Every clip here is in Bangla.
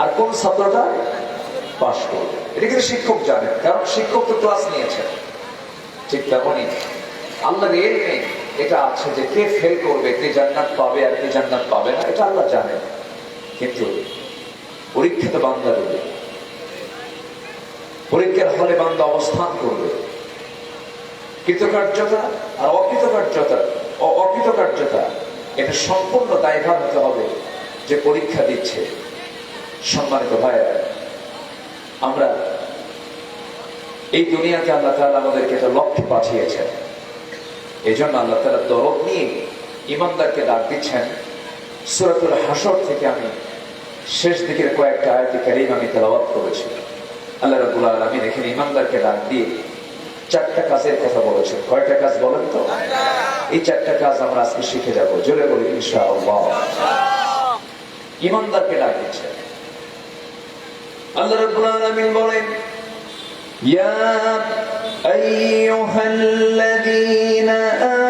আর কোন ছাত্রটা পাশ করবে। এটা কিন্তু শিক্ষক জানেন কারণ শিক্ষক তো ক্লাস নিয়েছেন ঠিক তেমনই। আল্লাহর এলমে এটা আছে যে কে ফেল করবে, কে জান্নাত পাবে আর কে জান্নাত পাবে না, এটা আল্লাহ জানেন কিন্তু পরীক্ষিত বান্দা রবে পরীক্ষার হলে বান্দা অবস্থান করবে। কৃতকার্যতা আর অকৃতকার্যতা অকৃতকার্যতা এটা সম্পূর্ণ দায়ভার হতে হবে যে পরীক্ষা দিচ্ছে। সম্মানিত ভাইয়েরা আমরা এই দুনিয়াতে আল্লাহ তাআলা আমাদেরকে একটা লক্ষ্যে পাঠিয়েছেন। এই জন্য আল্লাহ তালা দরদ নিয়ে ইমানদারকে ডাক দিচ্ছেন। সুরাতুল হাসর থেকে আমি শেষ দিকের কয়েকটা আয়াতি কারিম আমি তেলাওয়াত করেছি। আল্লাহ রাব্বুল আলামিন এখানে ইমানদারকে ডাক দিয়ে চারটা কাজের কথা বলেছেন। কয়টা কাজ বলেন তো? এই চারটা কাজ আমরা আজকে শিখে যাব। জোরে বলি ইনশাআল্লাহ। ইমানদারকে ডাক দিচ্ছেন। আল্লাহ রাব্বুল আলামিন বলেন يا أيها الذين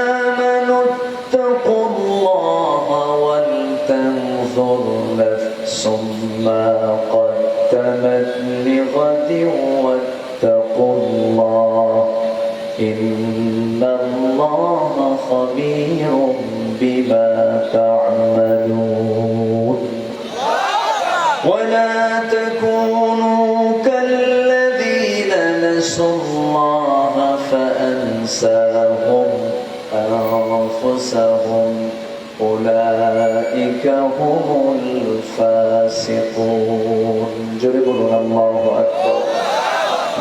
آمنوا اتقوا الله ولتنظر نفس ما قدمت لغد واتقوا الله إن الله خبير أولئك هم الفاسقون. جربوا الله أكبر.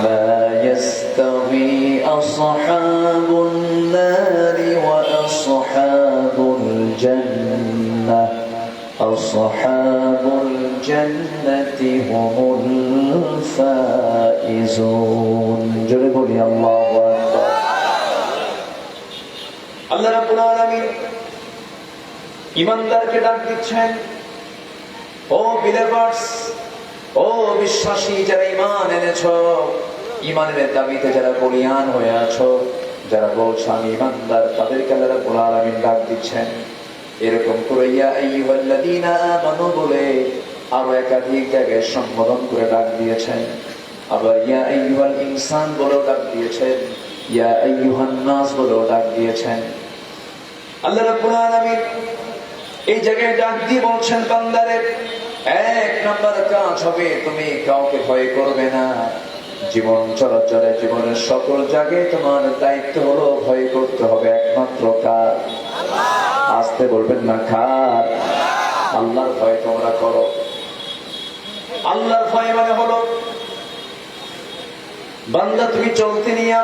ما يستوي أصحاب النار وأصحاب الجنة. أصحاب الجنة هم الفائزون. جرب الله أكبر. الله رب العالمين. ইমানদারকে ডাক দিচ্ছেন। ও বিলিভার্স ও বিশ্বাসী যারা ঈমান এনেছো, ঈমানের দাবিতে যারা বলিয়ান হয়ে আছো, যারা বলছো, আমি ইমানদার তাদেরকে আল্লাহ রাব্বুল আলামিন ডাক দিচ্ছেন। এরকম করে আমানু বলে আরও একাধিক জায়গায় সম্বোধন করে ডাক দিয়েছেন। আবার, ইয়া আইয়ুহাল ইনসান বলেও ডাক দিয়েছেন। ইয়া আইয়ুহান নাস বলেও ডাক দিয়েছেন। আল্লাহ রাব্বুল আলামিন এই জায়গায় ডাক দিয়ে বলছেন, বান্দারে, এক নাম্বার কাজ হবে, তুমি কাউকে ভয় করবে না। জীবন চলাচলে জীবনের সকল জায়গায় তোমার দায়িত্ব হলো, ভয় করতে হবে একমাত্র কার। আসতে বলবেন না কার। আল্লাহর ভয় তোমরা করো। আল্লাহর ভয় মানে হলো, বান্দা তুমি চলতে নিয়া,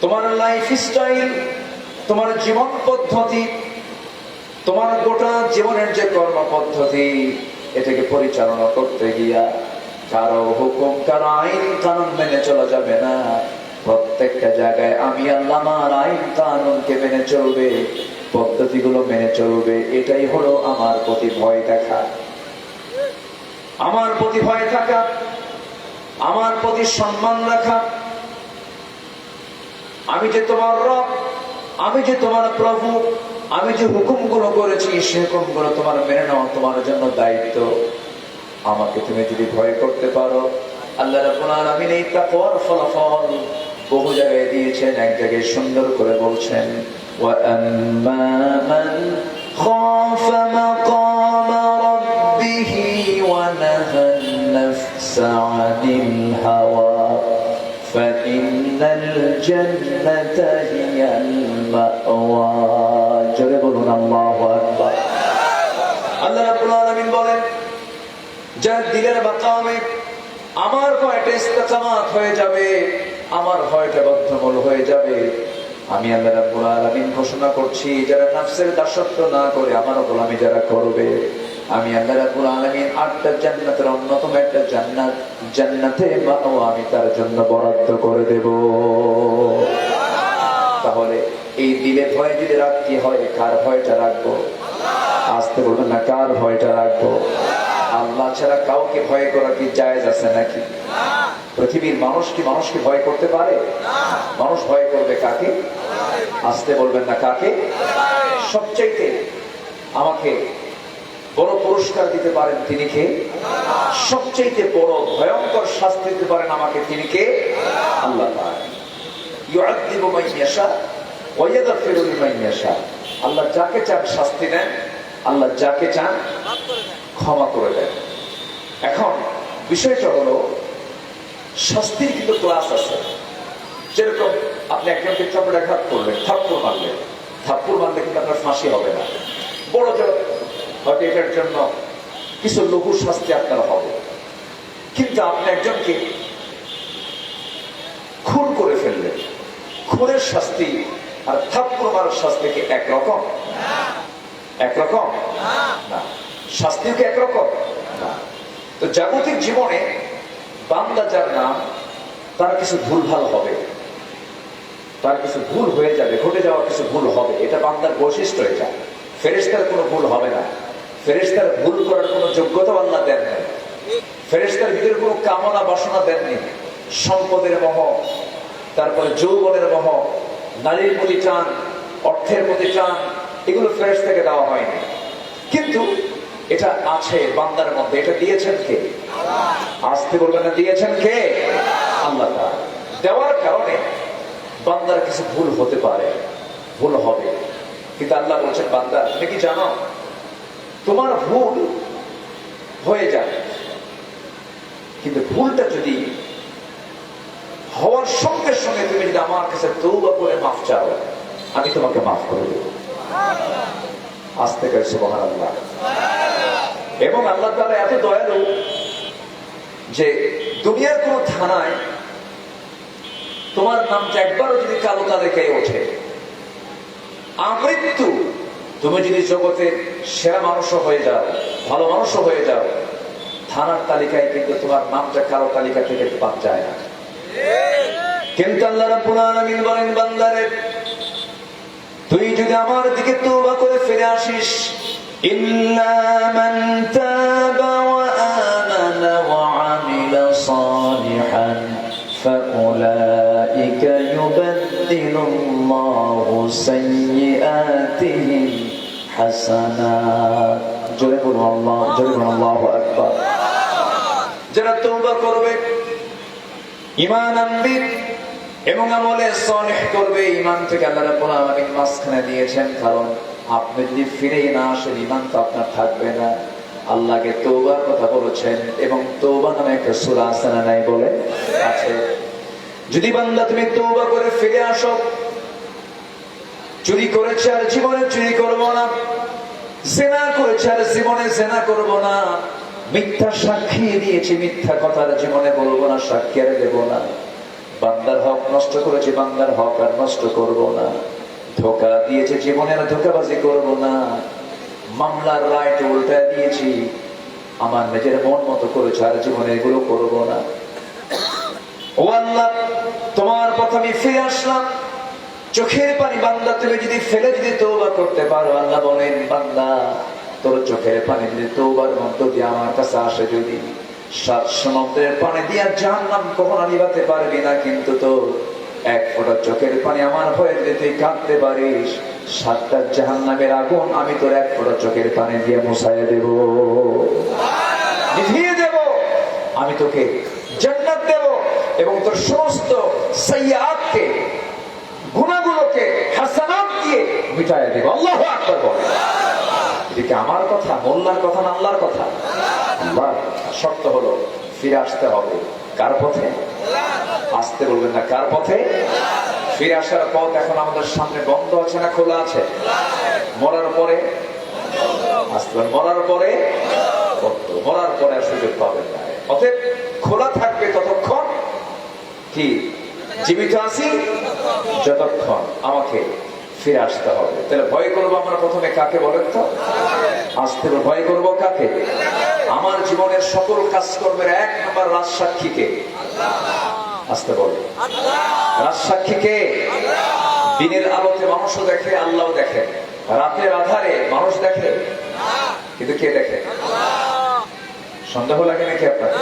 তোমার লাইফ স্টাইল তোমার জীবন পদ্ধতি তোমার গোটা জীবনের যে কর্ম পদ্ধতি এটাকে পরিচালনা করতে গিয়া কারও হুকুম, কারও আইন, কানুন মেনে চলা যাবে না। প্রত্যেকটা জায়গায় আমি আল্লাহ, আমার আইন, কানুনকে মেনে চলবে, পদ্ধতিগুলো মেনে চলবে, এটাই হলো আমার প্রতি ভয় দেখা। আমার প্রতি ভয় থাকা, আমার প্রতি সম্মান রাখা। আমি যে তোমার রব, আমি যে তোমার প্রভু আমি যে হুকুমগুলো করেছি সে হুকুমগুলো তোমার মেনে নেওয়া তোমার জন্য দায়িত্ব আমাকে তুমি যদি ভয় করতে পারো আল্লাহ রাব্বুল আলামিন এই তাকওয়ার ফলাফল বহু জায়গায় দিয়েছেন এক জায়গায় সুন্দর করে বলছেন وأما من خاف مقام ربه ونهى النفس عن الهوى فإن الجنة هي المأوى যার দিলের মাকামে আমার ভয়টা ইস্তেকামাত হয়ে যাবে, আমার ভয়টা বদ্ধমূল হয়ে যাবে। আমি আল্লাহ রাব্বুল আলামিন ঘোষণা করছি, যারা নফসের দাসত্ব না করে আমার গোলামি যারা করবে, আমি আল্লাহ রাব্বুল আলামিন অন্যতম একটা আমি তার জন্য বরাদ্দ করে দেব। তাহলে এই দিলে হয়, কার ভয়টা রাখব? আসতে বলবেন না, কার ভয়টা রাখব? আল্লাহ ছাড়া কাউকে ভয় করা কি জায়েজ আছে নাকি? পৃথিবীর মানুষ কি মানুষকে ভয় করতে পারে? মানুষ ভয় করবে কাকে? আসতে বলবেন না কাকে? সবচাইতে আমাকে বড় পুরস্কার দিতে পারেন তিনি কে? সবচেয়ে বড় ভয়ঙ্কর শাস্তি দিতে পারেন আমাকে তিনি কে? আল্লাহ আল্লাহ যাকে চান শাস্তি দেন, আল্লাহ যাকে চান ক্ষমা করে দেন এখন বিষয়টা হলো, শাস্তির কিন্তু ক্লাস আছে। যেরকম আপনি একজনকে চপড়াঘাত করলেন, থাপ্পড় মারলেন, থাপ্পড় মারলে কিন্তু আপনার ফাঁসি হবে না। বড় জোর হয়তো এটার জন্য কিছু লঘু শাস্তি আপনার হবে। কিন্তু আপনি একজনকে খুন করে ফেললেন। খুনের শাস্তি আর থাপ্পড় মারার শাস্তি কি একরকম? একরকম? না। শাস্তিও কি একরকম? তো জাগতিক জীবনে বান্দা যার নাম, তার কিছু ভুলভাল হবে। তার কিছু ভুল হয়ে যাবে, ঘটে যাওয়া কিছু ভুল হবে। এটা বান্দার বৈশিষ্ট্য এটা। ফেরেস্তার কোনো ভুল হবে না। ফেরেস্তার ভুল করার কোনো যোগ্যতা আল্লাহ দেন নাই। ফেরেস্তার ভিতরে কোনো কামনা বাসনা দেননি সম্পদের মোহ, তারপরে যৌবনের মোহ, নারীর প্রতি টান, অর্থের প্রতি টান, এগুলো ফেরেস্তাকে দেওয়া হয়নি। কিন্তু এটা আছে বান্দার মধ্যে, এটা দিয়েছেন কে? আসতে বলবেন না, দিয়েছেন কে? আল্লাহ দেওয়ার কারণে বান্দার কিছু ভুল হতে পারে, ভুল হবে। কিন্তু আল্লাহ বলছেন, বান্দা, তুমি কি জানো? তোমার ভুল হয়ে যাবে। কিন্তু ভুলটা যদি হওয়ার সঙ্গে সঙ্গে তুমি যদি আমার কাছে তৌবা করে মাফ চাও, আমি তোমাকে মাফ করে দেবো। আসতে গেছে আল্লাহ এবং আল্লাহ তালা এত দয়ালু যে দুনিয়ার কোন থানায় তোমার নামটা একবারও যদি কালো তালিকায় ওঠে, আমৃত্যু, তুমি যদি জগতে সেরা মানুষও হয়ে যাও, ভালো মানুষও হয়ে যাও, থানার তালিকায় কিন্তু তোমার নামটা কালো তালিকা থেকে বাদ যায় না। কিন্তু আল্লাহ রাব্বুল বলেন, বান্দারে, তুই যদি আমার দিকে তওবা করে ফিরে আসিস ইল্লা মান তাবা ওয়া আমানা ওয়া আমিলা সালিহান فأولئك يبدل الله سيئاتهم حسنات জোরে বলুন আল্লাহ জোরে বলুন আল্লাহু আকবার যারা তওবা করবে ইমান আনবে এবং আমলে সলেহ করবে ইমান থেকে আল্লাহ রাব্বুল আলামিন মাঝখানে দিয়েছেন কারণ আপনি যদি ফিরে না আসেন ইমান তো আপনার থাকবে না। আল্লাহকে তৌবার কথা বলেছেন এবং তৌবা নামে একটা সূরা আছে না নাই বলে? আছে। যদি বান্দা তুমি তৌবা করে ফিরে আসো, চুরি করেছে আর জীবনে চুরি করব না। জেনা করেছে আর জীবনে জেনা করব না। মিথ্যা সাক্ষী দিয়েছি, মিথ্যা কথার জীবনে বলব না, সাক্ষী আর দেবো না। বান্দার হক নষ্ট করেছে, বান্দার হক আর নষ্ট করব না। ধোকা দিয়েছে জীবনে আর ধোকাবাজি করব না। মামলার রায়টা উল্টায় দিয়েছি। আমার নিজের মন মতো করেছে আর জীবনে এগুলো করব না। তোমার কথা আমি ফিরে আসলাম। চোখের পানি বান্দা, তুমি যদি ফেলে যদি তৌবা করতে পারো, আল্লাহ বলেন, বান্দা, তোর চোখের পানি যদি তৌবার মধ্য দিয়ে আমার কাছে আসে যদি, সাত সমুদ্রের পানি দিয়া জাহান্নাম কখনো নিবাতে পারবি না কিন্তু তো এক ফোঁটা চোখের পানি আমার হয়ে যদি তুই কাঁদতে পারিস। সাতটা জাহান্নামের আগুন আমি তোর এক ফোঁটা চোখের পানি দিয়ে মুছাইয়া দেব। নিভিয়ে দেব। আমি তোকে জান্নাত দেব এবং তোর সমস্ত সাইয়াতকে গুণাগুলোকে হাসানাত দিয়ে মিটায় দেব। আল্লাহ আকবার বলে। এদিকে আমার কথা, মোল্লার কথা না আল্লাহর কথা। আল্লাহর কথা। শর্ত হলো ফিরে আসতে হবে। কার পথে? আসতে বলবেন না, কার পথে? ফিরে আসার পথ এখন আমাদের সামনে বন্ধ আছে না খোলা আছে? মরার পরে? আসতে। মরার পরে। মরার পরে আর সুযোগ পাবেন না। অতএব খোলা থাকবে ততক্ষণ। কি? জীবিত আছি? যতক্ষণ আমাকে ফিরে আসতে হবে। তাহলে ভয় করব আমরা প্রথমে কাকে বলেন তো? আসতে ভয় করব কাকে? আমার জীবনের সকল কাজকর্মের এক নম্বর রাজ সাক্ষীকে আসতে বলে। রাজ সাক্ষীকে দিনের আলোতে মানুষও দেখে, আল্লাহ দেখে। রাতের আধারে মানুষ দেখে, কিন্তু কে দেখে? সন্দেহ লাগে নাকি আপনার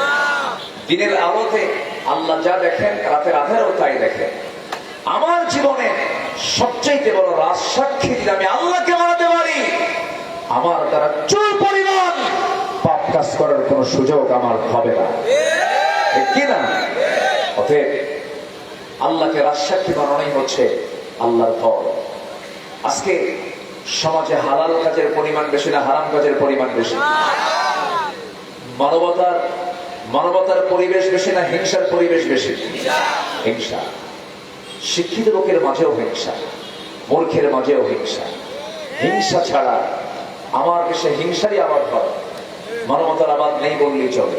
দিনের আলোতে আল্লাহ যা দেখেন, রাতের আধারেও তাই দেখেন আমার জীবনে সবচেয়ে বড় রাজ সাক্ষী আমি আল্লাহকে মানাতে পারি, আমার দ্বারা চুল পাপ কাজ করার কোনো সুযোগ আমার হবে না। কি না? অতএব আল্লাহকে রাজসাক্ষী বানানোই হচ্ছে আল্লাহর ফল আজকে সমাজে হালাল কাজের পরিমাণ বেশি না হারাম কাজের পরিমাণ বেশি? মানবতার মানবতার পরিবেশ বেশি না হিংসার পরিবেশ বেশি? হিংসা। শিক্ষিত লোকের মাঝেও হিংসা, মূর্খের মাঝেও হিংসা। হিংসা ছাড়া আমার দেশে হিংসারই আবাদ হয় মানবতার আবাদ নেই বললেই চলে।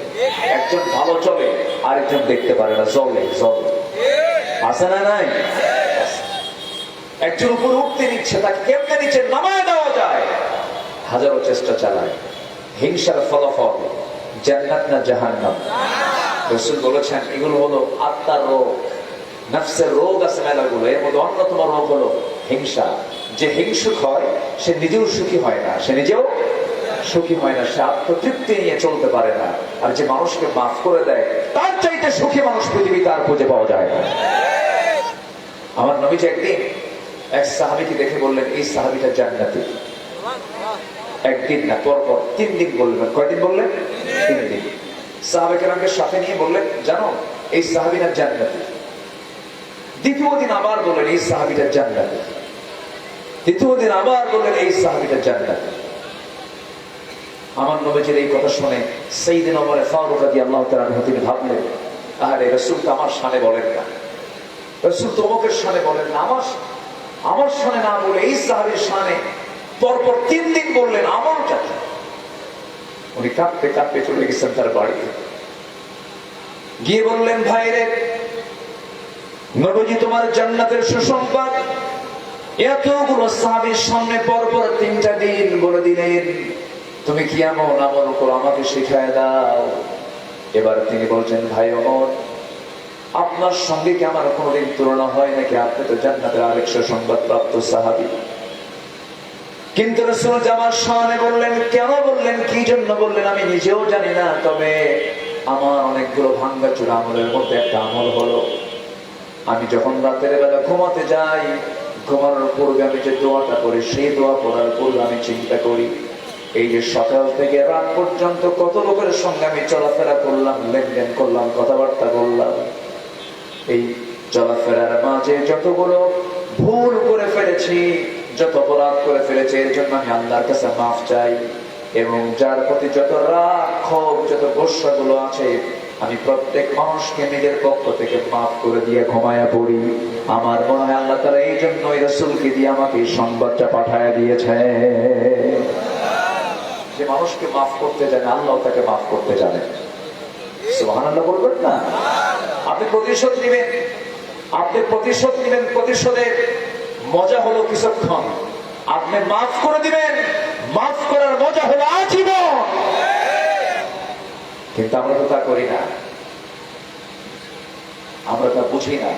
একজন ভালো চলে, আরেকজন দেখতে পারে না জলে জলে আছে না নাই? একজন উপরে উঠতে নিচ্ছে, তাকে কেমনে নিচে নামায় দেওয়া যায়? হাজারো চেষ্টা চালায়। হিংসার ফলাফল জান্নাত না জাহান্নাম? রসুল বলেছেন, এগুলো হলো আত্মার রোগ। নফসের রোগ আছে মেলাগুলো, এর মধ্যে অন্যতম রোগ হলো হিংসা। যে হিংসুক হয়, সে নিজেও সুখী হয় না, সে নিজেও সুখী হয় না, সে আত্মতৃপ্তি নিয়ে চলতে পারে না। আর যে মানুষকে মাফ করে দেয়, তার চাইতে সুখী মানুষ পৃথিবীতে আর খুঁজে পাওয়া যায় না। আমার নবীজি একদিন এক সাহাবিকে দেখে বললেন, এই সাহাবিটা জান্নাতি। একদিন না পর পর তিন দিন বললেন। কয়দিন বললেন? তিন দিন। সাহাবিকে আমাকে সাথে নিয়ে বললেন, জানো, এই সাহাবিটা জান্নাতি। দ্বিতীয় দিন আবার বললেন, এই সাহাবিটা জান্নাতি। তৃতীয় দিন আবার বললেন, এই সাহাবিটা জান্নাতি। আমার নবীজির এই কথা শুনে সেই দিন আমার ফারুক রাজি আল্লাহ তাআলা তিনি ভাবলেন আরে রসুল তো আমার সামনে বলেন না। রসুল তোমাকের সামনে বলেন না। আমার আমার সামনে না বলে এই সাহাবির সামনে পরপর তিন দিন বললেন আমলটা কি উনি কাঁপতে কাঁপতে চলে গেছেন তার বাড়িতে। গিয়ে বললেন ভাই রে নবজি তোমার জান্নাতের সুসংবাদ। এতগুলো সাহাবির সামনে পরপর তিনটা দিন বলে দিলেন। তুমি কি এমন আমল করো? আমাকে শিখায় দাও। এবার তিনি বলছেন, ভাই অমর, আপনার সঙ্গে কি আমার কোনোদিন তুলনা হয় নাকি? আপনি তো জান্নাতের আরেক সংবাদ প্রাপ্ত সাহাবি। কিন্তু রসুল জামার সামনে বললেন, কেন বললেন? কি জন্য বললেন? আমি নিজেও জানি না। তবে আমার অনেকগুলো ভাঙ্গা চূড়া আমলের মধ্যে একটা আমল হলো। আমি যখন রাতের বেলা ঘুমাতে যাই, ঘুমানোর পূর্বে আমি যে দোয়াটা করি সেই দোয়া পড়ার পূর্বে আমি চিন্তা করি এই যে সকাল থেকে রাত পর্যন্ত কত লোকের সঙ্গে আমি চলাফেরা করলাম, লেনদেন করলাম, কথাবার্তা বললাম। এই চলাফেরার মাঝে যতগুলো ভুল করে ফেলেছি, যত অপরাধ করে ফেলেছি, এর জন্য আমি আল্লাহর কাছে মাফ চাই এবং যার প্রতি যত রাগ, ক্ষোভ, যতগুলো আছে, আমি প্রত্যেক মানুষকে নিজের পক্ষ থেকে মাফ করে দিয়ে ঘুমায়া পড়ি। আমার মনে হয় আল্লাহ তারা এই জন্যই রসুলকে দিয়ে আমাকে সংবাদটা পাঠায় দিয়েছে যে মানুষকে মাফ করতে জানে, আল্লাহ তাকে মাফ করতে জানে। কিন্তু আমরা তো তা করি না। আমরা তা বুঝি না।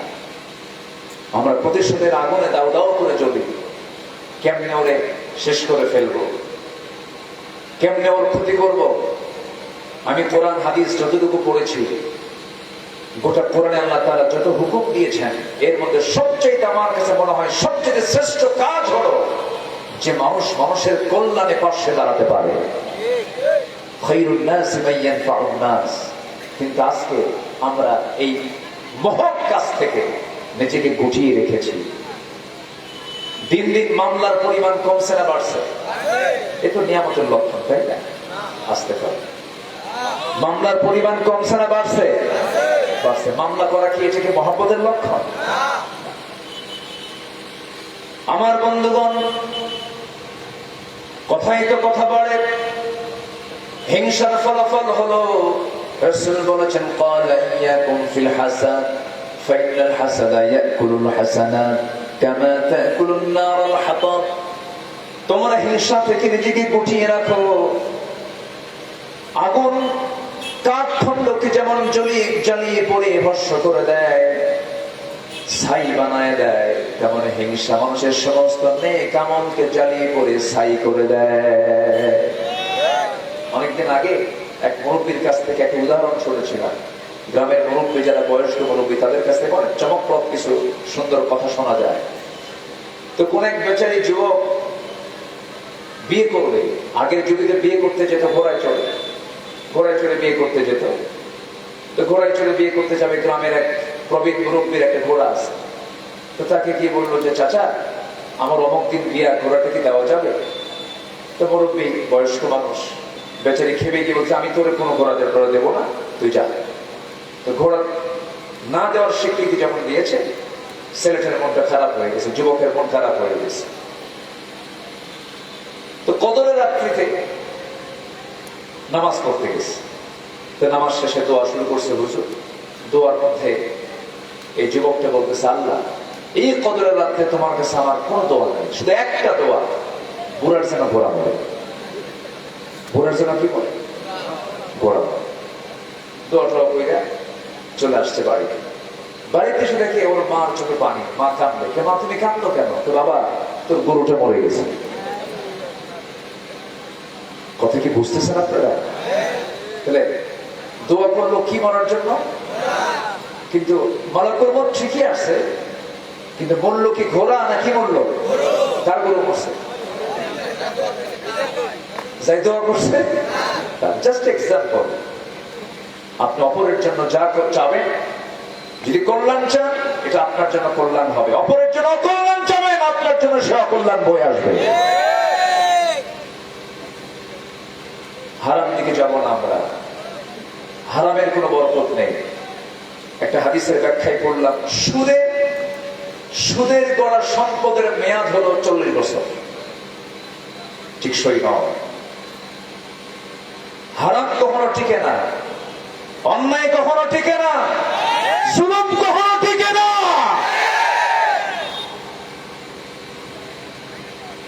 আমরা প্রতিশোধের আগুনে দাও দাও করে চলি কেমনে ওরে শেষ করে ফেলব? কেমনে ওর ক্ষতি করব? আমি কোরআন, হাদিস যতটুকু পড়েছি, গোটা কোরআনে আল্লাহ তারা যত হুকুম দিয়েছেন, এর মধ্যে সবচেয়ে আমার কাছে মনে হয় সবচেয়ে শ্রেষ্ঠ কাজ হলো যে মানুষ মানুষের কল্যাণে পাশে দাঁড়াতে পারে। কিন্তু আজকে আমরা এই মহৎ কাজ থেকে নিজেকে গুটিয়ে রেখেছি। দিন দিন মামলার পরিমাণ কমছে না বাড়ছে। এ তো নিয়ামতের লক্ষণ তাই না আসতে পারে মামলার পরিমাণ কমছে না বাড়ছে বাড়ছে মামলা করা কি এটাকে মহব্বতের লক্ষণ আমার বন্ধুগণ কথাই তো কথা বাড়ে হিংসার ফলাফল হলো রসুল বলেছেন قال إياكم في الحسد فإن الحسد يأكل الحسنات كما تأكل النار الحطب তোমরা হিংসা থেকে নিজেকে গুটিয়ে রাখো। আগুন কাঠখণ্ডকে যেমন জ্বলিয়ে জ্বালিয়ে পড়ে ভস্য করে দেয়, ছাই বানায় দেয়, তেমন হিংসা মানুষের সমস্ত নেক জ্বালিয়ে পড়ে ছাই করে দেয়। অনেকদিন আগে এক মুরব্বীর কাছ থেকে একটা উদাহরণ শুনেছিলাম। গ্রামের মুরব্বী যারা বয়স্ক মুরব্বী, তাদের কাছ থেকে অনেক চমকপ্রদ কিছু সুন্দর কথা শোনা যায়। তো কোন এক বেচারি যুবক বিয়ে করবে। আগের যুগেতে বিয়ে করতে যেত, ঘোড়ায় চড়ে। ঘোড়ায় চড়ে বিয়ে করতে যেত। তো ঘোড়ায় চড়ে বিয়ে করতে যাবে গ্রামের এক প্রবীণ মুরব্বীর একটা ঘোড়া আছে। তো তাকে কি বলল যে, চাচা, আমার অমুক দিন বিয়ে, আর ঘোড়াটা কি দেওয়া যাবে? তো মুরব্বী বয়স্ক মানুষ বেচারি খেবে গিয়ে বলছে, আমি তোর কোনো ঘোড়া ঘোড়া দেবো না, তুই যা। তো ঘোড়া না দেওয়ার স্বীকৃতি যখন দিয়েছে, ছেলেটার মনটা খারাপ হয়ে গেছে, যুবকের মন খারাপ হয়ে গেছে। তো কদরের রাত্রিতে নামাজ পড়তে গেছে। তো নামাজ শেষে দোয়া শুরু করছে হুজুর। দোয়ার মধ্যে এই যুবকটা বলতেছে, আল্লাহ, এই কদরের রাত্রে তোমার কাছে আমার কোন দোয়া নেই, শুধু একটা দোয়া, বুড়ার যেন গোড়া মরে। বুড়ার যেন কি করে? গোড়া দোয়া টোয়া কইরা চলে আসছে বাড়িতে। বাড়িতে এসে দেখে ওর মার চোখে পানি, মা কান্দে কে মা তুমি কান্দো কেন? তো বাবা, তোর গরুটা মরে গেছে। কথা কি বুঝতেছেন আপনারা? তাহলে দোয়া করল কি মরার জন্য? কিন্তু মালাকুর করব ঠিকই আছে, কিন্তু বলল কি ঘোড়া না কি বলল তার গরু মরছে যাই দোয়া করছে জাস্ট এক্সাম্পল আপনি অপরের জন্য যা চাবেন, যদি কল্যাণ চান, এটা আপনার জন্য কল্যাণ হবে। অপরের জন্য অকল্যাণ চাবেন, আপনার জন্য সে অকল্যাণ বয়ে আসবে। হারাম দিকে যাব না আমরা। হারামের কোনো বরকত নেই। একটা হাদিসের ব্যাখ্যায় পড়লাম, সুদে, সুদের গড়া সম্পদের মেয়াদ হলো চল্লিশ বছর। ঠিক সই নয়। হারাম কখনো টিকে না। অন্যায় কখনো টিকে না। জুলুম কখনো টিকে না।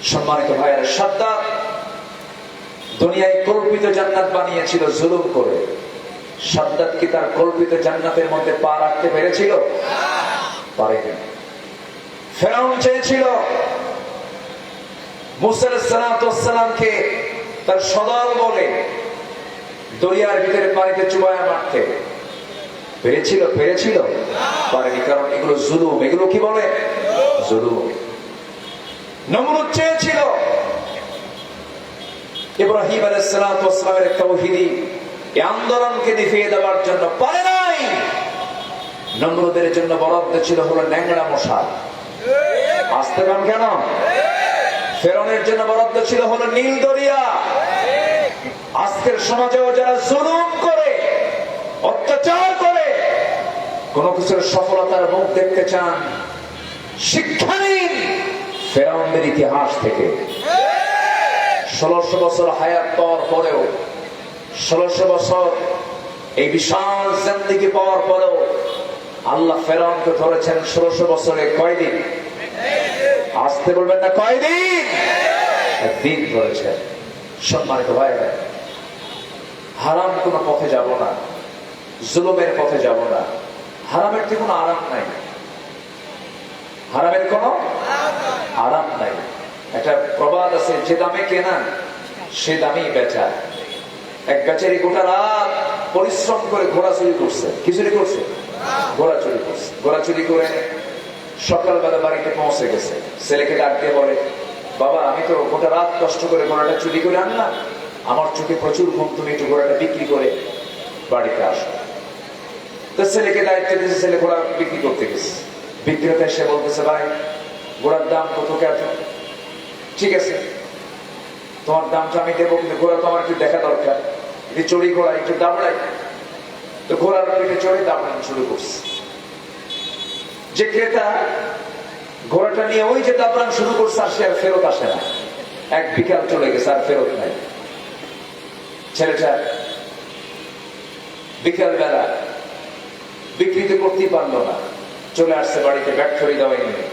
সম্মানিত ভাইয়ের, সাদ্দাত দুনিয়ায় কল্পিত জান্নাত বানিয়েছিল, জুলুম করে। সাদ্দাত কি তার কল্পিত জান্নাতের মধ্যে পা রাখতে পেরেছিল? চেয়েছিল মুসালামকে তার সদল বলে দরিয়ার ভিতরে পানিতে চুবায়া মারতে। পেরেছিল পেরেছিল, পারেনি, কারণ এগুলো জুলুম। এগুলো কি বলে? জুলুম। নমরুদ চেয়েছিল ইব্রাহিম আলাইসালামের তৌহিদি, এই আন্দোলনকে নিভিয়ে দেওয়ার জন্য পারে নাই। নমরুদের জন্য বরাদ্দ ছিল হলো ন্যাংরা মশা আসতে পান কেন? ফেরনের জন্য বরাদ্দ ছিল হলো নীল দরিয়া। আজকের সমাজেও যারা জুলুম করে, অত্যাচার করে, কোন কিছুর সফলতার মুখ দেখতে চান, শিক্ষা নিন ফেরাউনদের ইতিহাস থেকে। ষোলোশো বছর হায়াত পাওয়ার পরেও, ষোলোশো বছর এই বিশাল জিন্দিগি পাওয়ার পরেও আল্লাহ ফেরাউনকে ধরেছেন ষোলোশো বছরে কয়দিন? আসতে বলবেন না, কয়দিন? একদিন ধরেছেন। সম্মানিত ভাই হারাম কোনো পথে যাব না, জুলুমের পথে যাব না। হারামের তো কোনো আরাম নাই? হারামের কোনো আরাম নাই। একটা প্রবাদ আছে, যে দামে কেনা, সে দামেই বেচা। এক বেচারি গোটা রাত পরিশ্রম করে ঘোড়া চুরি করছে। কি চুরি করছে? ঘোড়া চুরি করছে। ঘোড়া চুরি করে সকালবেলা বাড়িতে পৌঁছে গেছে। ছেলেকে ডাক দিয়ে বলে, বাবা, আমি তো গোটা রাত কষ্ট করে ঘোড়াটা চুরি করে আনলাম। আমার চোখে প্রচুর ঘুম, তুমি একটু ঘোড়াটা বিক্রি করে বাড়িতে আসো। তো ছেলেকে দায়িত্ব দিয়েছে, ছেলে ঘোড়া বিক্রি করতে গেছে। বিক্রেতা এসে বলতেছে, ভাই, ঘোড়ার দাম কত কেন ঠিক আছে। তোমার দামটা আমি দেবো কিন্তু ঘোড়া তোমার একটু দেখা দরকার। যদি চড়ি ঘোড়া, একটু দাবড়াই তো ঘোড়ার পিঠে চড়ে দাবড়ানো শুরু করছে। যে ক্রেতা ঘোড়াটা নিয়ে ওই যে দাবড়ান শুরু করছে, আর সে আর ফেরত আসে না। এক বিকাল চলে গেছে, আর ফেরত নাই। ছেলেটা বিকাল বেলা বিকৃতি করতেই পারল না। চলে আসছে বাড়িতে ব্যাটফরি দেওয়াই নিয়ে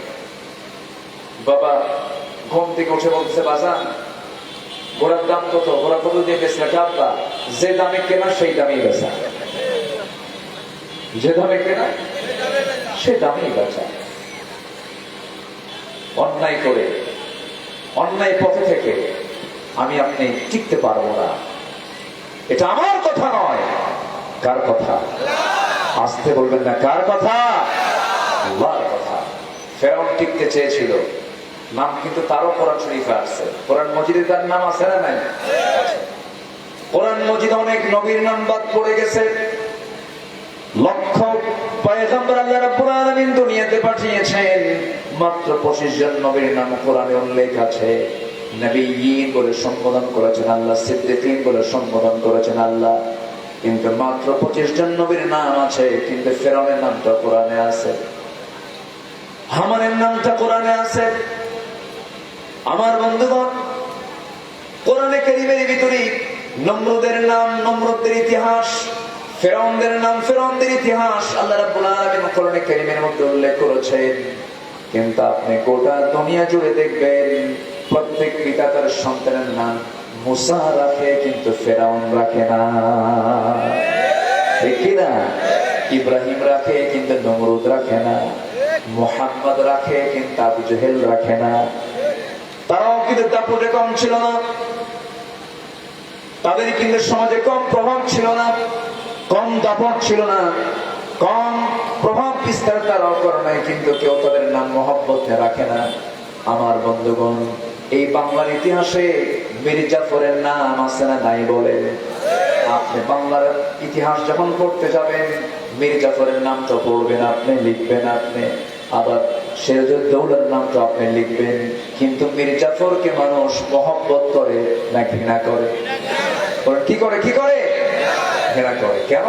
বাবা ঘুম থেকে উঠে বলছে বাজান, ঘোড়ার দাম কত? ঘোড়া কত দিয়ে বেচলে? আব্বা, যে দামে কেনা সেই দামেই বেচা। যে দামে কেনা সে দামেই বেচা। অন্যায় করে, অন্যায় পথে থেকে আমি আপনি টিকতে পারব না। এটা আমার কথা নয়। কার কথা? আসতে বলবেন না, কার কথা? কথা। ফেরাউন টিকতে চেয়েছিল। নাম কিন্তু তারও কোরআন শরীফে আছে। কোরআন মজিদে তার নাম আছে না নাই? কোরআন মজিদ অনেক নবীর নাম বাদ পড়ে গেছে। লক্ষ পয়গম্বর আল্লাহ রাব্বুল আলামিন দুনিয়াতে পাঠিয়েছেন। মাত্র 25 জন নবীর নাম কোরআনে উল্লেখ আছে। নবীয়িন বলে সম্বোধন করেছেন আল্লাহ, সিদ্দিকিন বলে সম্বোধন করেছেন আল্লাহ। কিন্তু মাত্র 25 জন নবীর নাম আছে, কিন্তু ফেরাউনের নামটা কোরআনে আছে। হামানের নামটা কোরআনে আছে। আমার বন্ধুগণ, কোরআনে কারিমের ভিতরে নমরুদের নাম, নমরুদের ইতিহাস, ফেরাউনদের নাম, ফেরাউনদের ইতিহাস আল্লাহ রাব্বুল আলামিন কোরআনে কারিমের মধ্যে উল্লেখ করেছেন। কিন্তু আপনি গোটা দুনিয়া জুড়ে দেখবেন, প্রত্যেক পিতা তার সন্তানের নাম মুসা রাখে, কিন্তু ফেরাউন রাখে না। ঠিক না? ইব্রাহিম রাখে, কিন্তু নমরুদ রাখে না। মোহাম্মদ রাখে, কিন্তু আবু জহেল রাখে না। তারাও কিন্তু দাপটে কম ছিল না। তাদের কিন্তু সমাজে কম প্রভাব ছিল না, কম দাপট ছিল না, কম প্রভাব বিস্তার তারাও করে নাই কিন্তু কেউ তাদের নাম মহব্বত রাখে না। আমার বন্ধুগণ, এই বাংলার ইতিহাসে মির্জাফরের নাম আছে না নাই বলে? আপনি বাংলার ইতিহাস যখন পড়তে যাবেন, মির্জাফরের নাম তো পড়বেন আপনি, লিখবেন আপনি। আবার সিরাজউদ্দৌলার নাম তো আপনি লিখবেন। কিন্তু মির্জাফরকে মানুষ মহব্বত করে না ঘৃণা করে। কি করে কি করে? ঘৃণা করে। কেন?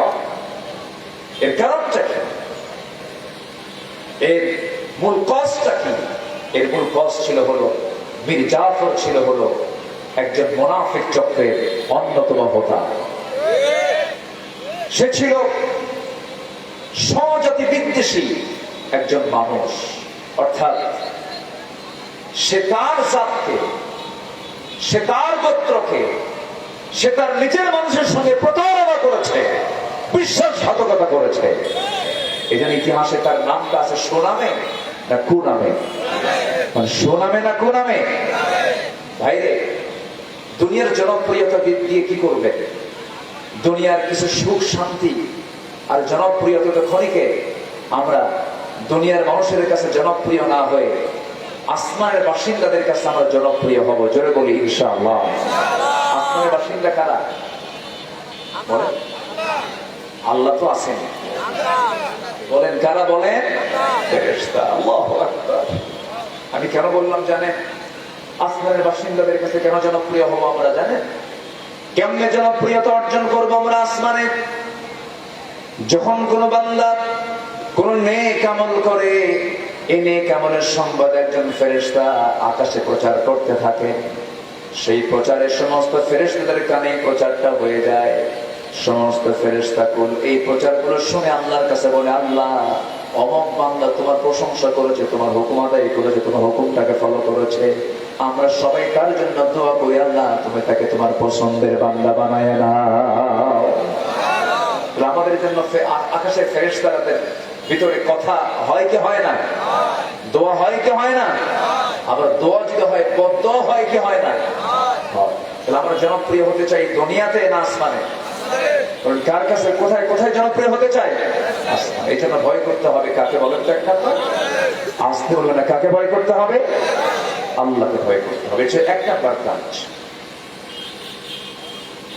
এর কারণটা কি? এর মূল কজটা কি? এর মূল কজ ছিল হলো মীর জাফর ছিল হলো একজন মোনাফিক চক্রের অন্যতম হোতা। সে ছিল সহজাতি বিদ্বেষী একজন মানুষ। অর্থাৎ সে তার জাতকে, সে তার গোত্রকে, সে তার নিজের মানুষের সঙ্গে প্রতারণা করেছে, বিশ্বাসঘাতকতা করেছে। এই জন্য ইতিহাসে তার নামটা আছে সোনামে না কুনামে? মানে সোনামে না কুনামে? ভাইরে, দুনিয়ার জনপ্রিয়তা দিয়ে কি করবে? দুনিয়ার কিছু সুখ শান্তি আর জনপ্রিয়তা তো ক্ষণিকে আমরা দুনিয়ার মানুষের কাছে জনপ্রিয় না হয়ে আসমানের বাসিন্দাদের কাছে আমরা জনপ্রিয় হব। জোরে বলি, ইনশাআল্লাহ। আসমানের বাসিন্দা কারা? আল্লাহ তো আছেন। বলেন, কারা বলেন। আমি কেন বললাম, জানেন? আসমানের বাসিন্দাদের কাছে কেন জনপ্রিয় হব আমরা, জানেন? কেমনে জনপ্রিয়তা অর্জন করব আমরা আসমানে? যখন কোন বান্দা কোন নেক আমল করে এ নেক আমলের সংবাদ একজন ফেরেশতা আকাশে প্রচার করতে থাকে? সেই প্রচারের সমস্ত ফেরেশতাদের কানে প্রচারটা হয়ে যায়। সমস্ত ফেরেশতা কুল, এই প্রচারগুলো শুনে আল্লাহর কাছে বলে, আল্লাহ, অমক বান্দা তোমার প্রশংসা করেছে, তোমার হুকুম আদায় করেছে, তোমার হুকুমটাকে ফলো করেছে। আমরা সবাই তার জন্য দোয়া করি? আল্লাহ, তুমি তাকে তোমার পছন্দের বান্দা বানায় না আমাদের জন্য ফে- আ- আকাশের ফেরেশতাদের ভিতরে কথা হয় কি হয় না? দোয়া হয় কি হয় না? আবার দোয়া যদি হয় বদ্ধ হয় কি হয় না? তাহলে আমরা জনপ্রিয় হতে চাই দুনিয়াতে না আসমানে? কার কাছে, কোথায় কোথায় জনপ্রিয় হতে চাই। এই জন্য ভয় করতে হবে। কাকে বলেন তো একটা আসতে বলবে না। কাকে ভয় করতে হবে? আল্লাহকে ভয় করতে হবে। এটা এক নাম্বার কাজ।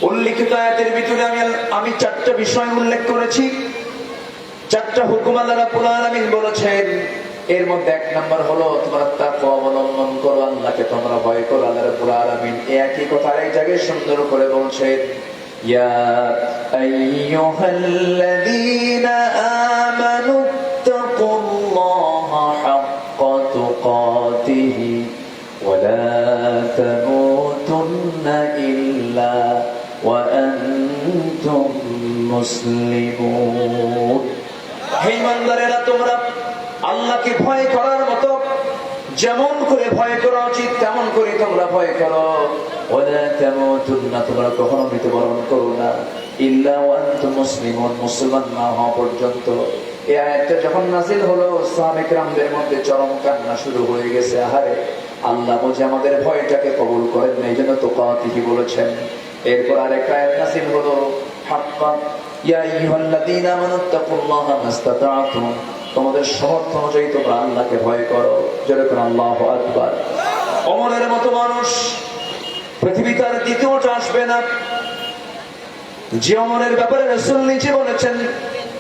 উল্লিখিত আয়াতের ভিতরে আমি আমি চারটা বিষয় উল্লেখ করেছি। চারটা হুকুম আল্লাহ রাব্বুল আলামিন বলেছেন এর মধ্যে এক নাম্বার হলো তোমরা তাকওয়া অবলম্বন করো আল্লাহকে তোমরা ভয় করো আল্লাহ রাব্বুল আলামিন এই একই কথা এই জায়গায় সুন্দর করে বলছেন ইয়া আইয়ুহাল্লাযীনা আমানু তাকুল্লাহা হাক্কা তুকাতিহি ولا تموتن إلا وأنتم مسلمون তোমরা আল্লাহকে ভয় করার মতো, যেমন করে ভয় করা উচিত, তেমন করে তোমরা ভয় করো। তোমরা করো না। ওয়ান্তুম মুসলিমুন না হওয়া পর্যন্ত। যখন হলো মধ্যে চরম কান্না শুরু হয়ে গেছে। আল্লাহ আমাদের ভয়টাকে কবুল করেন এই জন্য তো কাতিহি বলেছেন? এরপর আরেকটা হলো তোমাদের সমর্থ অনুযায়ী তোমরা আল্লাহকে ভয় করো। যেরকম অমরের মতো মানুষ। পৃথিবীতে আর দ্বিতীয়টা আসবে না। যে অমরের ব্যাপারে নিজে বলেছেন,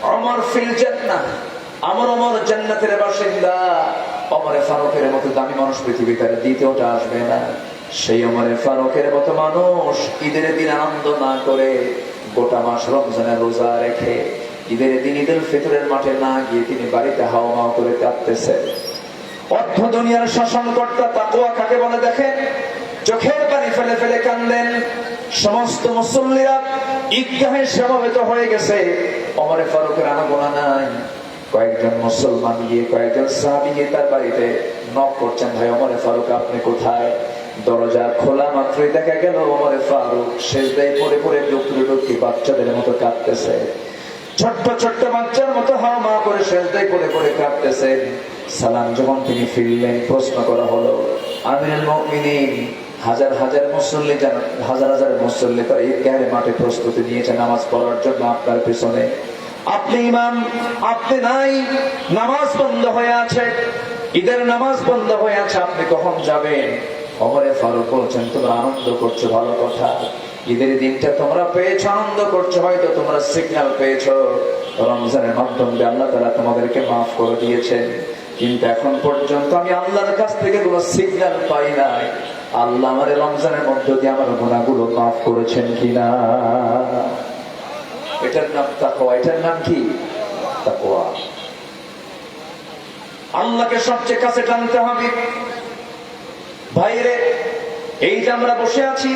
অমর ফিল জান্নাহ। আমার অমর জান্নাতের বাসিন্দা। অমরে ফারুকের মতো দামি মানুষ পৃথিবীতে আর দ্বিতীয়টা আসবে না। সেই অমরে ফারুকের মতো মানুষ ঈদের দিন আনন্দ না করে গোটা মাস রমজানের রোজা রেখে ঈদের দিন ঈদের ফিতরের মাঠে না গিয়ে তিনি বাড়িতে হাওয়া মাও করে কাঁদতেছে অর্ধ দুনিয়ার শাসনকর্তা তাকুয়া কাকে বলে দেখেন? চোখের পানি ফেলে ফেলে কান্দেন। সমস্ত মুসল্লিরা ঈদগাহে সমাবেত হয়ে গেছে। অমরে ফারুকের আনাগোনা নাই। কয়েকজন মুসলমান গিয়ে, কয়েকজন সাহাবি গিয়ে তার বাড়িতে নক করছেন, ভাই অমরে ফারুক, আপনি কোথায়? দরজা খোলা মাত্রই দেখা গেল অমরে ফারুক। শেষদায় পড়ে পড়ে ডুকরে ডুকরি বাচ্চাদের মতো কাঁদতেছে। ছোট্ট ছোট্ট বাচ্চার মতো হাওয়া মা করে শেষদায় করে করে কাঁদতেছে। সালাম যখন তিনি ফিরলেন, প্রশ্ন করা হলো আমিনুল মুমিনিন, হাজার হাজার মুসল্লি জানান হাজার হাজার মুসল্লি তারা ঈদগাহের মাঠে প্রস্তুতি নিয়েছে নামাজ পড়ার জন্য আপনার পিছনে। আপনি ইমাম, আপনি নাই, নামাজ বন্ধ হয়ে আছে, ঈদের নামাজ বন্ধ হয়ে আছে, আপনি কখন যাবেন? অমরে ফারুক বলছেন তোমরা আনন্দ করছ, ভালো কথা। ঈদের দিনটা তোমরা পেয়েছ, আনন্দ করছ, হয়তো তোমরা সিগন্যাল পেয়েছ। রমজানের মাধ্যমে আল্লাহ তারা তোমাদেরকে মাফ করে দিয়েছেন। কিন্তু এখন পর্যন্ত আমি আল্লাহর কাছ থেকে কোনো সিগন্যাল পাই নাই। আল্লাহ আমার রমজানের মধ্য দিয়ে আমার গুণাগুলো মাফ করেছেন কিনা? এটার নাম তাকওয়া, এটার নাম কি? তাকওয়া। আল্লাহকে সবচেয়ে কাছে টানতে হবে। ভাইরে এই যে আমরা বসে আছি,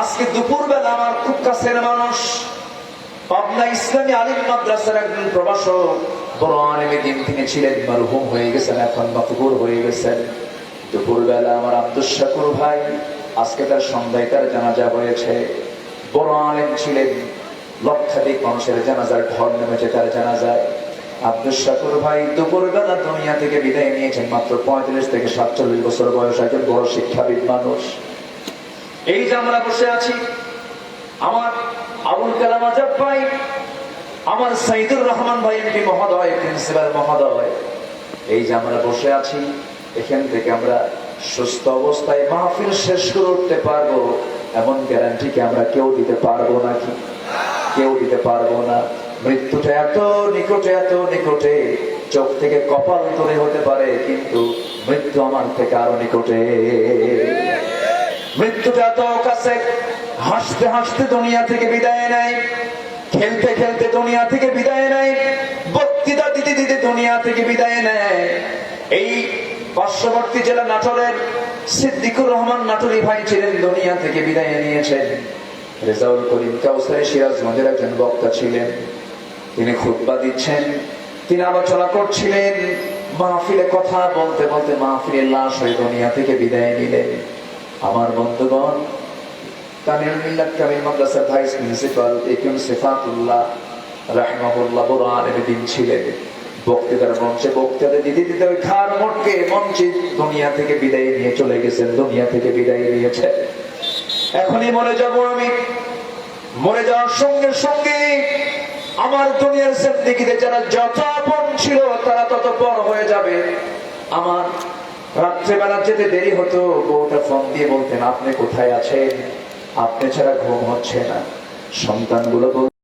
আজকে দুপুরবেলা আমার খুব কাছের মানুষ, পাবনা ইসলামী আলিম মাদ্রাসার একজন প্রভাষক দিন ছিলেন হয়ে গেছেন, এখন হয়ে গেছেন। দুপুরবেলা আমার ভাই, আজকে তার সন্ধ্যায় তার হয়েছে। ছিলেন লক্ষাধিক মানুষের জানাজার ঢল নেমেছে তার জানাজায়। আব্দুল শাকুর ভাই দুপুরবেলা দুনিয়া থেকে বিদায় নিয়েছেন মাত্র পঁয়ত্রিশ থেকে সাতচল্লিশ বছর বয়স, একজন বড় শিক্ষাবিদ মানুষ। এই যে আমরা বসে আছি, আমার আবুল কালাম আজাদ ভাই, আমার সাইদুর রহমান ভাই, এমপি মহোদয়, প্রিন্সিপাল মহোদয়, এই যে আমরা বসে আছি, এখান থেকে আমরা সুস্থ অবস্থায় মাহফিল শেষ করে উঠতে পারব, এমন গ্যারান্টি কি আমরা কেউ দিতে পারব নাকি? কেউ দিতে পারব না। মৃত্যুটা এত নিকটে এত নিকটে, চোখ থেকে কপাল তোলে হতে পারে, কিন্তু মৃত্যু আমার থেকে আরও নিকটে। মৃত্যুটা এত কাছে হাসতে হাসতে দুনিয়া থেকে বিদায় নেয়, খেলতে খেলতে দুনিয়া থেকে বিদায় নেয়, বক্তৃতা দিতে দিতে দুনিয়া থেকে বিদায় নেয়। এই পার্শ্ববর্তী জেলা নাটোরের সিদ্দিকুর রহমান নাটোরি ভাই ছিলেন, দুনিয়া থেকে বিদায় নিয়েছেন। রেজাউল করিম কাউসারি সিরাজগঞ্জের একজন বক্তা ছিলেন। তিনি খুতবা দিচ্ছেন। তিনি আলোচনা করছিলেন, মাহফিলে কথা বলতে বলতে মাহফিলের লাশ হয়ে দুনিয়া থেকে বিদায় নিলেন। আমার বন্ধুগণ ভাইস প্রিন্সিপাল ছিলেন। দিতে খার দুনিয়া থেকে বিদায় নিয়ে চলে গেছেন, দুনিয়া থেকে এখনই যাব আমি। মরে যাওয়ার সঙ্গে সঙ্গে আমার দুনিয়ার জিন্দেগিতে যারা যত আপন ছিল, তারা তত পর হয়ে যাবে। আমার রাত্রেবেলা যেতে দেরি হতো, বউটা ফোন দিয়ে বলতেন, আপনি কোথায় আছেন? আপনি ছাড়া ঘুম হচ্ছে না। সন্তানগুলো